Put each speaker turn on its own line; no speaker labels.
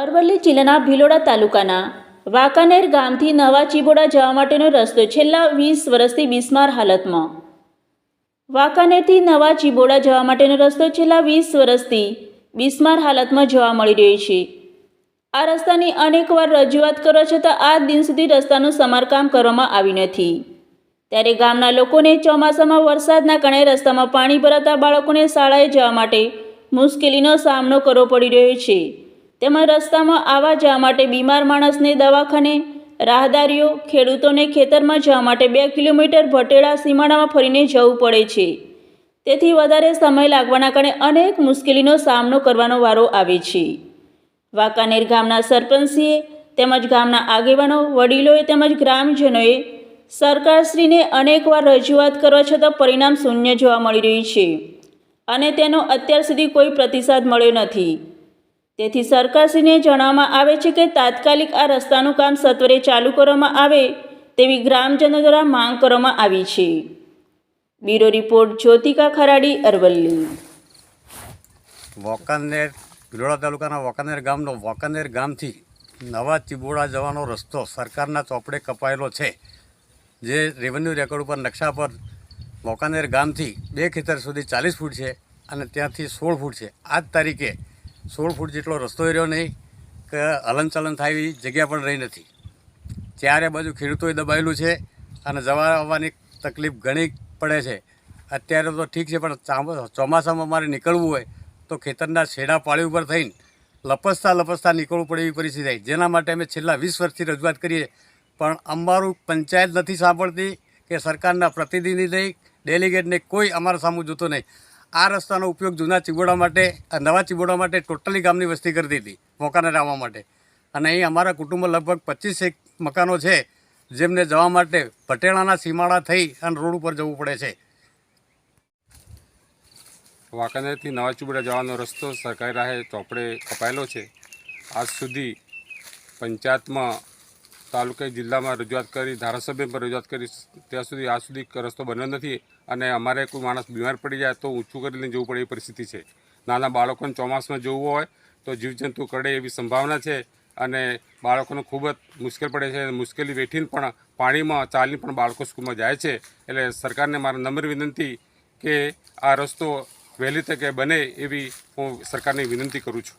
અરવલ્લી જિલ્લાના ભિલોડા તાલુકાના વાંકાનેર ગામથી નવા ચીબોડા જવા માટેનો રસ્તો છેલ્લા વીસ વર્ષથી બિસ્માર હાલતમાં. વાંકાનેરથી નવા ચીબોડા જવા માટેનો રસ્તો છેલ્લા વીસ વર્ષથી બિસ્માર હાલતમાં જોવા મળી રહ્યો છે. આ રસ્તાની અનેકવાર રજૂઆત કરવા છતાં આજ દિન સુધી રસ્તાનું સમારકામ કરવામાં આવ્યું નથી. ત્યારે ગામના લોકોને ચોમાસામાં વરસાદના કારણે રસ્તામાં પાણી ભરાતા બાળકોને શાળાએ જવા માટે મુશ્કેલીનો સામનો કરવો પડી રહ્યો છે. તેમજ રસ્તામાં આવવા જવા માટે બીમાર માણસને દવાખાને, રાહદારીઓ, ખેડૂતોને ખેતરમાં જવા માટે બે કિલોમીટર ભટેડા સીમાડામાં ફરીને જવું પડે છે. તેથી વધારે સમય લાગવાના કારણે અનેક મુશ્કેલીનો સામનો કરવાનો વારો આવે છે. વાંકાનેર ગામના સરપંચીએ તેમજ ગામના આગેવાનો, વડીલોએ તેમજ ગ્રામજનોએ સરકારશ્રીને અનેકવાર રજૂઆત કરવા છતાં પરિણામ શૂન્ય જોવા મળી રહ્યું છે. અને તેનો અત્યાર સુધી કોઈ પ્રતિસાદ મળ્યો નથી. તેથી સરકારશ્રીને જણાવવામાં આવે છે કે તાત્કાલિક આ રસ્તાનું કામ સત્વરે ચાલુ કરવામાં આવે તેવી ગ્રામજનો દ્વારા માંગ કરવામાં આવી છે. Bureau report, Jyotika Kharadi, Aravalli.
વોકાનેર Bhiloda તાલુકાના વોકાનેર ગામનો, વોકાનેર ગામથી નવા ચિબોડા જવાનો રસ્તો સરકારના ચોપડે કપાયેલો છે. જે રેવન્યુ રેકોર્ડ ઉપર નકશા પર વોકાનેર ગામથી બે ખેતર સુધી ચાલીસ ફૂટ છે અને ત્યાંથી સોળ ફૂટ છે. આ જ તારીખે સોળ ફૂટ જેટલો રસ્તો રહ્યો નહીં કે હલનચલન થાય એવી જગ્યા પણ રહી નથી. ત્યારે બાજુ ખેડૂતોએ દબાયેલું છે અને જવા આવવાની તકલીફ ઘણી પડે છે. અત્યારે તો ઠીક છે, પણ ચામ- ચોમાસામાં મારે નીકળવું હોય તો ખેતરના છેડા પાળી ઉપર થઈને લપસતા લપસતા નીકળવું પડે એવી પરિસ્થિતિ થાય. જેના માટે અમે છેલ્લા વીસ વર્ષથી રજૂઆત કરીએ પણ અમારું પંચાયત નથી સાંભળતી કે સરકારના પ્રતિનિધિ નહીં, ડેલિગેટને કોઈ અમારા સામું જોતો નહીં. આ રસ્તાનો ઉપયોગ જૂના ચીબોડા માટે નવા ચીબોડા માટે ટોટલી ગામની વસ્તી કરતી હતી મોકાને આવવા માટે. અને અહીં અમારા કુટુંબમાં લગભગ પચીસ એક મકાનો છે, જેમને જવા માટે પટેણાના સીમાડા થઈ અને રોડ ઉપર જવું પડે છે.
વાંકાનેરથી નવા ચુબડા જવાનો રસ્તો સરકારી રાહે ચોપડે કપાયેલો છે. આજ સુધી પંચાયતમાં તાલુકે જિલ્લામાં રજૂઆત કરી, ધારાસભ્ય પર રજૂઆત કરી, ત્યાં સુધી આજ સુધી રસ્તો બન્યો નથી અને અમારે કોઈ માણસ બીમાર પડી જાય તો ઊંચું કરીને જવું પડે એવી પરિસ્થિતિ છે. નાના બાળકોને ચોમાસમાં જવું હોય તો જીવજંતુ કરડે એવી સંભાવના છે અને બાળકોને ખૂબ જ મુશ્કેલ પડે છે. મુશ્કેલી વેઠીને પણ પાણીમાં ચાલીને પણ બાળકો સ્કૂલમાં જાય છે. એટલે સરકારને મારા નમ્ર વિનંતી કે આ રસ્તો વહેલી તકે બને એવી હું સરકારને વિનંતી કરું છું.